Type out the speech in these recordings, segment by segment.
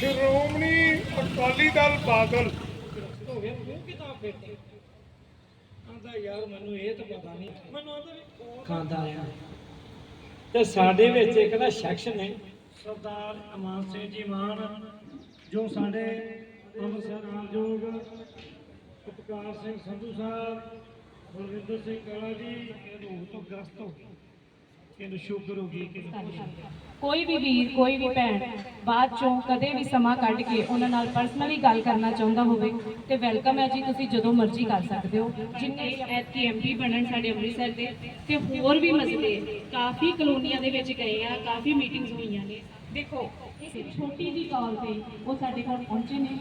ਸ਼੍ਰੋਮਣੀ ਅਕਾਲੀ ਦਲ ਬਾਦਲ। ਹੋ ਯਾਰ ਮੈਨੂੰ ਇਹ ਤਾਂ ਪਤਾ ਨਹੀਂ। ਮੈਨੂੰ ਆਂਦਾ ਖਾਂਦਾ ਰਿਹਾ। ਤੇ ਸਾਡੇ ਵਿੱਚ ਇੱਕ ਦਾ ਸਰਦਾਰ ਜੋ ਸਾਡੇ ਅੰਮ੍ਰਿਤਸਰ ਆਜੋਗ ਉਪਕਾਰ ਸਿੰਘ ਸੰਧੂ ਸਾਹਿਬ ਗੁਰਵਿੰਦਰ ਸਿੰਘ ਕਾਲਾ ਜੀ ਇਹ ਰੋਗ ਤੋਂ ਗ੍ਰਸਤ ਹੋ ਗਏ। ਇਹਨੂੰ ਸ਼ੂਗਰ ਹੋ ਗਈ ਕਿ ਕੋਈ ਵੀ ਵੀਰ, ਕੋਈ ਵੀ ਭੈਣ ਬਾਅਦ ਚੋਂ ਕਦੇ ਵੀ ਸਮਾਂ ਕੱਢ ਕੇ ਉਹਨਾਂ ਨਾਲ ਪਰਸਨਲੀ ਗੱਲ ਕਰਨਾ ਚਾਹੁੰਦਾ ਹੋਵੇ ਤੇ ਵੈਲਕਮ ਹੈ ਜੀ, ਤੁਸੀਂ ਜਦੋਂ ਮਰਜ਼ੀ ਕਰ ਸਕਦੇ ਹੋ। ਜਿੰਨੇ ਐਤਕੀ ਐਮਪੀ ਬਣਨ ਸਾਡੇ ਅੰਮ੍ਰਿਤਸਰ ਦੇ ਤੇ ਹੋਰ ਵੀ ਮਸਲੇ ਕਾਫੀ ਕਲੋਨੀਆਂ ਦੇ ਵਿੱਚ ਗਏ ਆ, ਕਾਫੀ ਮੀਟਿੰਗਸ ਹੋਈਆਂ ਨੇ। ਦੇਖੋ, ਇੱਕ ਛੋਟੀ ਜੀ ਕਾਲ ਤੇ ਉਹ ਸਾਡੇ ਕੋਲ ਪਹੁੰਚੇ ਨੇ।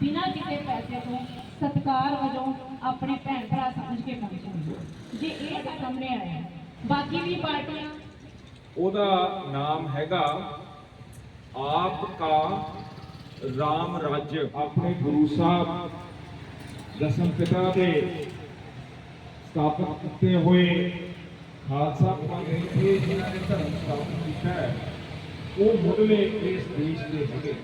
ਬਿਨਾਂ ਕਿਸੇ ਪੈਸੇ ਤੋਂ ਸਤਿਕਾਰ ਵਜੋਂ ਆਪਣੇ ਭੈਣ ਭਰਾ ਸਮਝ ਕੇ ਪਹੁੰਚੇ ਜੇ ਇਹ ਸਾਹਮਣੇ ਆਇਆ ਬਾਕੀ ਵੀ ਪਾਰਟੀਆਂ? ਉਹਦਾ ਨਾਮ ਹੈਗਾ ਆਪ ਕਾ ਰਾਮ ਰਾਜ। ਆਪਣੇ ਗੁਰੂ ਸਾਹਿਬ ਦਸਮ ਪਿਤਾ ਦੇ ਸਥਾਪਿਤ ਕੀਤੇ ਹੋਏ ਖਾਲਸਾ ਪੰਥ ਦੇ ਜਿਹਨਾਂ ਨੇ ਧਰਮ ਸਥਾਪਿਤ ਕੀਤਾ ਹੈ ਉਹ ਮੁੱਢਲੇ ਇਸ ਦੇਸ਼ ਦੇ ਹੈਗੇ।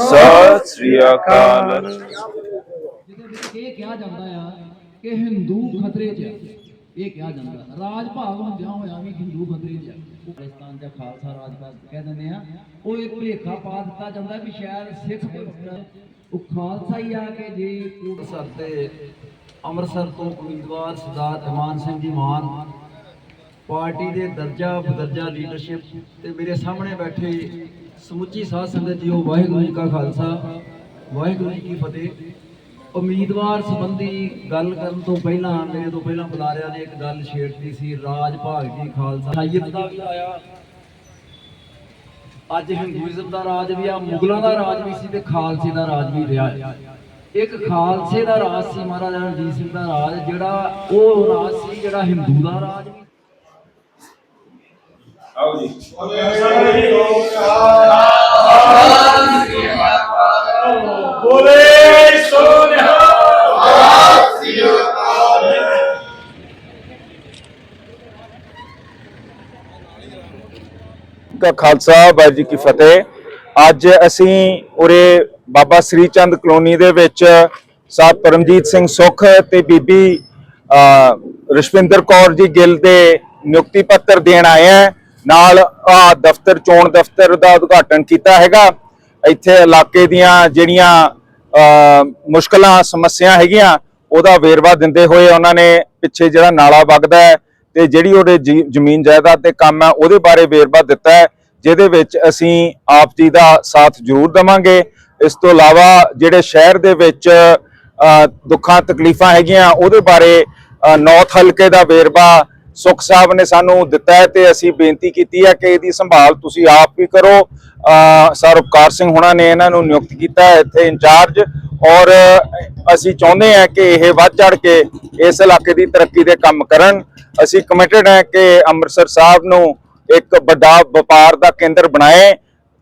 ਸਤਿ ਸ੍ਰੀ ਅਕਾਲ ਇਹ ਕਿਹਾ ਜਾਂਦਾ ਆ ਕਿ ਹਿੰਦੂ ਖਤਰੇ 'ਚ ਆ ਇਹ ਕਿਹਾ ਜਾਂਦਾ ਰਾਜ ਭਾਗ ਹੁੰਦਿਆਂ ਹੋਇਆ ਵੀ ਹਿੰਦੂ ਖਤਰੇ 'ਚ ਆ ਪਾਕਿਸਤਾਨ ਦਾ ਖਾਲਸਾ ਰਾਜ ਦਾ ਕਹਿ ਦਿੰਦੇ ਆ ਉਹ ਇੱਕ ਭੁਲੇਖਾ ਪਾ ਦਿੱਤਾ ਜਾਂਦਾ ਵੀ ਸ਼ਾਇਦ ਸਿੱਖ ਉਹ ਖਾਲਸਾ ਹੀ ਆ ਕੇ ਜੇ ਅੰਮ੍ਰਿਤਸਰ ਤੇ ਅੰਮ੍ਰਿਤਸਰ ਤੋਂ ਉਮੀਦਵਾਰ ਸਰਦਾਰ ਇਮਾਨ ਸਿੰਘ ਜੀ ਮਾਨ ਪਾਰਟੀ ਦੇ ਦਰਜਾ ਬਦਰਜਾ ਲੀਡਰਸ਼ਿਪ ਤੇ ਮੇਰੇ ਸਾਹਮਣੇ ਬੈਠੇ ਸਮੁੱਚੀ ਸਾਧ ਸੰਗਤ ਜੀਓ, ਵਾਹਿਗੁਰੂ ਜੀ ਕਾ ਖਾਲਸਾ, ਵਾਹਿਗੁਰੂ ਜੀ ਕੀ ਫਤਿਹ। ਉਮੀਦਵਾਰ ਸੰਬੰਧੀ ਗੱਲ ਕਰਨ ਤੋਂ ਪਹਿਲਾਂ, ਮੇਰੇ ਤੋਂ ਪਹਿਲਾਂ ਬੁਲਾਰਿਆਂ ਨੇ ਇੱਕ ਗੱਲ ਛੇੜਦੀ ਸੀ, ਰਾਜ ਭਾਗ ਦੀ ਖਾਲਸਾ। ਸਾਈਅਤ ਦਾ ਵੀ ਆਇਆ। ਅੱਜ ਹਿੰਦੂਇਜ਼ਮ ਦਾ ਰਾਜ ਵੀ ਆ, ਮੁਗਲਾਂ ਦਾ ਰਾਜ ਵੀ ਸੀ ਤੇ ਖਾਲਸੇ ਦਾ ਰਾਜ ਵੀ ਰਿਹਾ ਹੈ। ਇੱਕ ਖਾਲਸੇ ਦਾ ਰਾਜ ਸੀ ਮਹਾਰਾਜਾ ਰਣਜੀਤ ਸਿੰਘ ਦਾ ਰਾਜ, ਜਿਹੜਾ ਉਹ ਰਾਜ ਸੀ, ਜਿਹੜਾ ਹਿੰਦੂ ਦਾ ਰਾਜ ਵੀ ਆਓ ਜੀ ਕਾ ਖਾਲਸਾ ਵਾਹਿਗੁਰੂ ਜੀ ਕੀ ਫਤਿਹ। ਅੱਜ ਅਸੀਂ ਉਰੇ ਬਾਬਾ ਸ੍ਰੀ ਚੰਦ ਕਲੋਨੀ ਦੇ ਵਿੱਚ ਸਾਹਿਬ ਪਰਮਜੀਤ ਸਿੰਘ ਸੁਖ ਤੇ ਬੀਬੀ ਰਸ਼ਵਿੰਦਰ ਕੌਰ ਜੀ ਗਿੱਲ ਦੇ ਨਿਯੁਕਤੀ ਪੱਤਰ ਦੇਣ ਆਏ ਆ ਨਾਲ ਆ ਦਫ਼ਤਰ, ਚੋਣ ਦਫ਼ਤਰ ਦਾ ਉਦਘਾਟਨ ਕੀਤਾ ਹੈਗਾ। ਇੱਥੇ ਇਲਾਕੇ ਦੀਆਂ ਜਿਹੜੀਆਂ ਮੁਸ਼ਕਲਾਂ, ਸਮੱਸਿਆ ਹੈਗੀਆਂ, ਉਹਦਾ ਵੇਰਵਾ ਦਿੰਦੇ ਹੋਏ ਉਹਨਾਂ ਨੇ ਪਿੱਛੇ ਜਿਹੜਾ ਨਾਲਾ ਵਗਦਾ ਹੈ ਤੇ ਜਿਹੜੀ ਉਹਦੇ ਜੀ- ਜ਼ਮੀਨ ਜਾਇਦਾਦ ਤੇ ਕੰਮ ਹੈ ਉਹਦੇ ਬਾਰੇ ਵੇਰਵਾ ਦਿੱਤਾ ਹੈ, ਜਿਹਦੇ ਵਿੱਚ ਅਸੀਂ ਆਪ ਜੀ ਦਾ ਸਾਥ ਜ਼ਰੂਰ ਦੇਵਾਂਗੇ। ਇਸ ਤੋਂ ਇਲਾਵਾ ਜਿਹੜੇ ਸ਼ਹਿਰ ਦੇ ਵਿੱਚ ਦੁੱਖਾਂ, ਤਕਲੀਫਾਂ ਹੈਗੀਆਂ, ਉਹਦੇ ਬਾਰੇ ਨੌਥ ਹਲਕੇ ਦਾ ਵੇਰਵਾ ਸੁਖ ਸਾਹਿਬ ਨੇ ਸਾਨੂੰ ਦਿੱਤਾ ਹੈ ਤੇ ਅਸੀਂ ਬੇਨਤੀ ਕੀਤੀ ਹੈ ਕਿ ਇਹਦੀ ਸੰਭਾਲ ਤੁਸੀਂ ਆਪ ਵੀ ਕਰੋ। ਸਰ ਉਪਕਾਰ ਸਿੰਘ ਹੁਣਾਂ ਨੇ ਇਹਨਾਂ ਨੂੰ ਨਿਯੁਕਤ ਕੀਤਾ ਹੈ ਇੱਥੇ ਇੰਚਾਰਜ ਔਰ ਅਸੀਂ ਚਾਹੁੰਦੇ ਹਾਂ ਕਿ ਇਹ ਵੱਧ ਚੜ ਕੇ ਇਸ ਇਲਾਕੇ ਦੀ ਤਰੱਕੀ ਦੇ ਕੰਮ ਕਰਨ। ਅਸੀਂ ਕਮਿਟਡ ਹਾਂ ਕਿ ਅੰਮ੍ਰਿਤਸਰ ਸਾਹਿਬ ਨੂੰ ਇੱਕ ਵੱਡਾ ਵਪਾਰ ਦਾ ਕੇਂਦਰ ਬਣਾਏ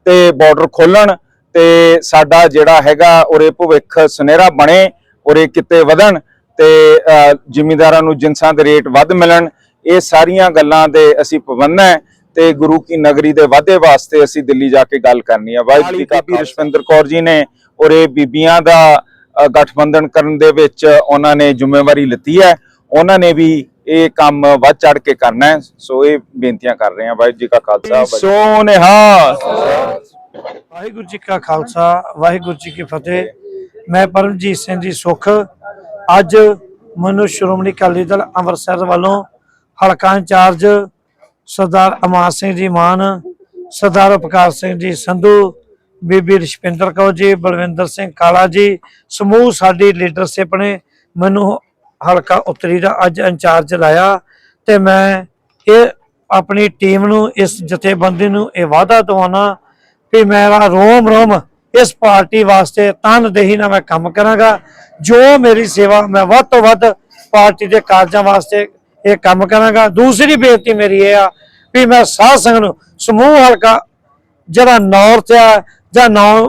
ਤੇ ਬਾਰਡਰ ਖੋਲਣ ਤੇ ਸਾਡਾ ਜਿਹੜਾ ਹੈਗਾ ਉਰੇ ਭਵਿੱਖ ਸੁਨਹਿਰਾ ਬਣੇ ਉਰੇ ਕਿਤੇ ਵਧਣ ਤੇ ਅ, ਜ਼ਿਮੀਂਦਾਰਾਂ ਨੂੰ ਜਿੰਸਾਂ ਦੇ ਰੇਟ ਵੱਧ ਮਿਲਣ ਇਹ ਸਾਰੀਆਂ ਗੱਲਾਂ ਦੇ ਅਸੀਂ ਪਾਬੰਦ ਹੈ ਤੇ ਗੁਰੂ ਕੀ ਨਗਰੀ ਦੇ ਵਾਧੇ ਵਾਸਤੇ ਅਸੀਂ ਦਿੱਲੀ ਜਾ ਕੇ ਗੱਲ ਕਰਨੀ ਹੈ ਵਾਹਿਗੁਰੂ ਜੀ ਕਾ ਬੀਬੀ ਰਸ਼ਵਿੰਦਰ ਕੌਰ ਜੀ ਨੇ ਉਰੇ ਬੀਬੀਆਂ ਦਾ ਗਠਬੰਧਨ ਕਰਨ ਦੇ ਵਿੱਚ ਉਹਨਾਂ ਨੇ ਜ਼ਿੰਮੇਵਾਰੀ ਲਿੱਤੀ ਹੈ। ਉਹਨਾਂ ਨੇ ਵੀ ਇਹ ਕੰਮ ਵੱਧ ਚੜ ਕੇ ਕਰਨਾ ਹੈ। ਸੋ ਇਹ ਬੇਨਤੀਆਂ ਕਰ ਰਹੇ ਹਾਂ। ਵਾਹਿਗੁਰੂ ਜੀ ਕਾ ਖਾਲਸਾ ਸੋਨਿਹਾ ਵਾਹਿਗੁਰੂ ਜੀ ਕਾ ਖਾਲਸਾ ਵਾਹਿਗੁਰੂ ਜੀ ਕੀ ਫਤਿਹ। ਮੈਂ ਪਰਮਜੀਤ ਸਿੰਘ ਜੀ ਸੁਖ। ਅੱਜ ਮਨੁ ਸ਼੍ਰੋਮਣੀ ਅਕਾਲੀ ਦਲ ਅੰਮ੍ਰਿਤਸਰ ਵੱਲੋਂ ਹਲਕਾ ਇੰਚਾਰਜ ਸਰਦਾਰ ਅਮਾਨ ਸਿੰਘ ਜੀ ਮਾਨ, ਸਰਦਾਰ ਉਪਕਾਰ ਸਿੰਘ ਜੀ ਸੰਧੂ, ਬੀਬੀ ਰਸ਼ਪਿੰਦਰ ਕੌਰ ਜੀ, ਬਲਵਿੰਦਰ ਸਿੰਘ ਕਾਲਾ ਜੀ, ਸਮੂਹ ਸਾਡੀ ਲੀਡਰਸ਼ਿਪ ਨੇ ਮੈਨੂੰ ਹਲਕਾ ਉਤਰੀ ਦਾ ਅੱਜ ਇੰਚਾਰਜ ਲਾਇਆ ਤੇ ਮੈਂ ਇਹ ਆਪਣੀ ਟੀਮ ਨੂੰ, ਇਸ ਜਥੇਬੰਦੀ ਨੂੰ ਇਹ ਵਾਅਦਾ ਦਵਾਉਣਾ ਵੀ ਮੇਰਾ ਰੋਮ ਰੋਮ ਇਸ ਪਾਰਟੀ ਵਾਸਤੇ ਤਨਦੇਹੀ ਨਾਲ ਮੈਂ ਕੰਮ ਕਰਾਂਗਾ, ਜੋ ਮੇਰੀ ਸੇਵਾ ਮੈਂ ਵੱਧ ਤੋਂ ਵੱਧ ਪਾਰਟੀ ਦੇ ਕਾਰਜਾਂ ਵਾਸਤੇ ਇਹ ਕੰਮ ਕਰਾਂਗਾ। ਦੂਸਰੀ ਬੇਨਤੀ ਮੇਰੀ ਇਹ ਆ ਵੀ ਮੈਂ ਸਾਧ ਸੰਗਤ ਨੂੰ ਸਮੂਹ ਹਲਕਾ ਜਿਹੜਾ ਨੌਰਥ ਆ ਜਾਂ ਨੌ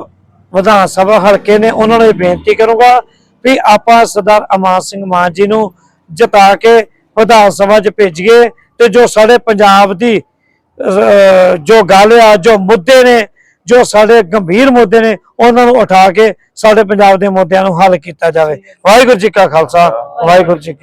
ਵਿਧਾਨ ਸਭਾ ਹਲਕੇ ਨੇ, ਉਹਨਾਂ ਨੂੰ ਇਹ ਬੇਨਤੀ ਕਰੂੰਗਾ ਵੀ ਆਪਾਂ ਸਰਦਾਰ ਅਮਾਨ ਸਿੰਘ ਮਾਨ ਜੀ ਨੂੰ ਜਿਤਾ ਕੇ ਵਿਧਾਨ ਸਭਾ 'ਚ ਭੇਜੀਏ ਤੇ ਜੋ ਸਾਡੇ ਪੰਜਾਬ ਦੀ ਜੋ ਗੱਲ ਆ, ਜੋ ਮੁੱਦੇ ਨੇ, ਜੋ ਸਾਡੇ ਗੰਭੀਰ ਮੁੱਦੇ ਨੇ, ਉਹਨਾਂ ਨੂੰ ਉਠਾ ਕੇ ਸਾਡੇ ਪੰਜਾਬ ਦੇ ਮੁੱਦਿਆਂ ਨੂੰ ਹੱਲ ਕੀਤਾ ਜਾਵੇ। ਵਾਹਿਗੁਰੂ ਜੀ ਕਾ ਖਾਲਸਾ, ਵਾਹਿਗੁਰੂ ਜੀ ਕੀ